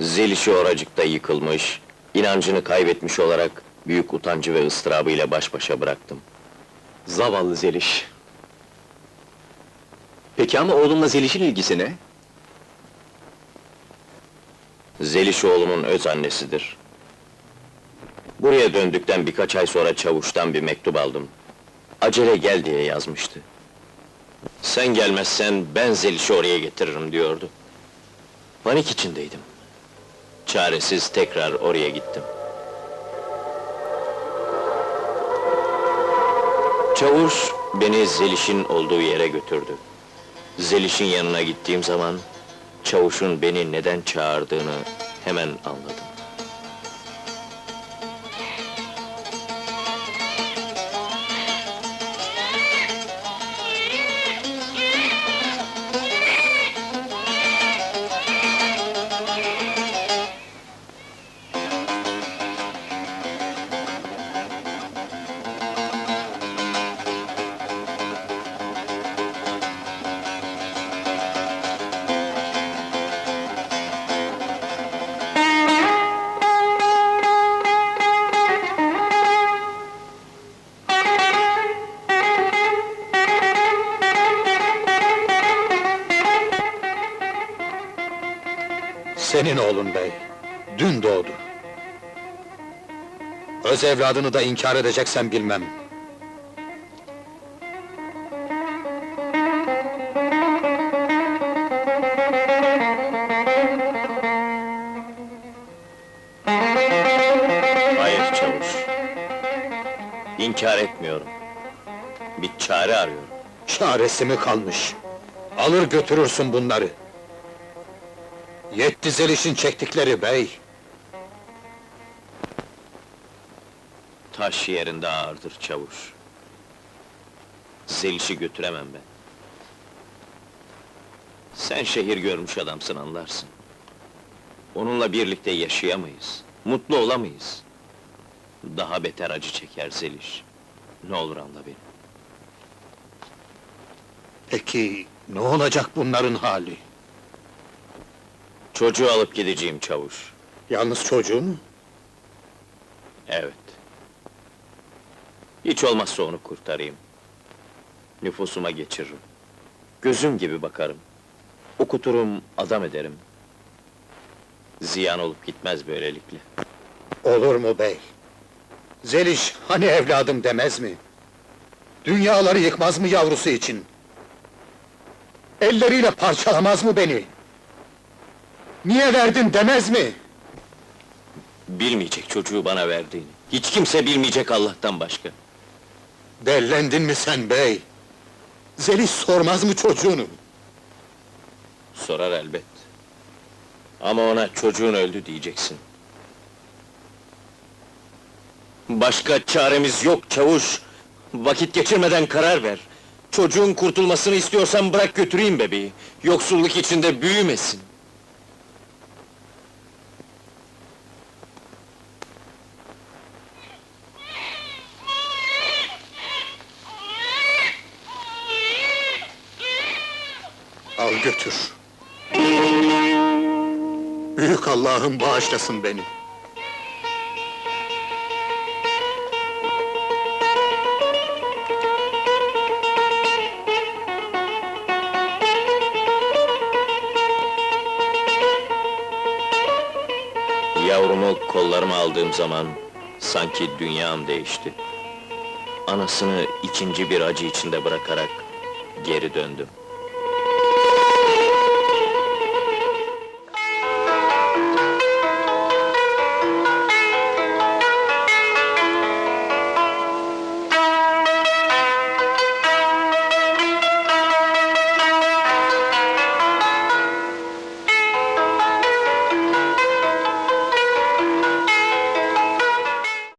Zeliş'i oracıkta yıkılmış, inancını kaybetmiş olarak büyük utancı ve ıstırabıyla baş başa bıraktım. Zavallı Zeliş. Peki ama oğlumla Zeliş'in ilgisi ne? Zeliş oğlumun öz annesidir. Buraya döndükten birkaç ay sonra çavuştan bir mektup aldım. Acele gel diye yazmıştı. Sen gelmezsen ben Zeliş'i oraya getiririm diyordu. Panik içindeydim. Çaresiz tekrar oraya gittim. Çavuş beni Zeliş'in olduğu yere götürdü. Zeliş'in yanına gittiğim zaman çavuşun beni neden çağırdığını hemen anladım. Senin oğlun bey, dün doğdu. Öz evladını da inkar edeceksen bilmem. Hayır çavuş. İnkar etmiyorum. Bir çare arıyorum. Çaresi mi kalmış? Alır götürürsün bunları. Yetti zelişin çektikleri bey. Taş yerinde ağırdır çavuş. Zeliş'i götüremem ben. Sen şehir görmüş adamsın anlarsın. Onunla birlikte yaşayamayız. Mutlu olamayız. Daha beter acı çeker Zeliş. Ne olur anla beni. Peki ne olacak bunların hali? Çocuğu alıp gideceğim çavuş. Yalnız çocuğu mu? Evet. Hiç olmazsa onu kurtarayım. Nüfusuma geçiririm. Gözüm gibi bakarım. Okuturum, adam ederim. Ziyan olup gitmez böylelikle. Olur mu bey? Zeliş hani evladım demez mi? Dünyaları yıkmaz mı yavrusu için? Elleriyle parçalamaz mı beni? Niye verdin demez mi? Bilmeyecek çocuğu bana verdiğini. Hiç kimse bilmeyecek Allah'tan başka. Dellendin mi sen bey? Zeliş sormaz mı çocuğunu? Sorar elbet. Ama ona çocuğun öldü diyeceksin. Başka çaremiz yok çavuş. Vakit geçirmeden karar ver. Çocuğun kurtulmasını istiyorsan bırak götüreyim bebeği. Yoksulluk içinde büyümesin. Al götür. Büyük Allah'ım bağışlasın beni. Yavrumu kollarıma aldığım zaman sanki dünyam değişti. Anasını ikinci bir acı içinde bırakarak geri döndüm.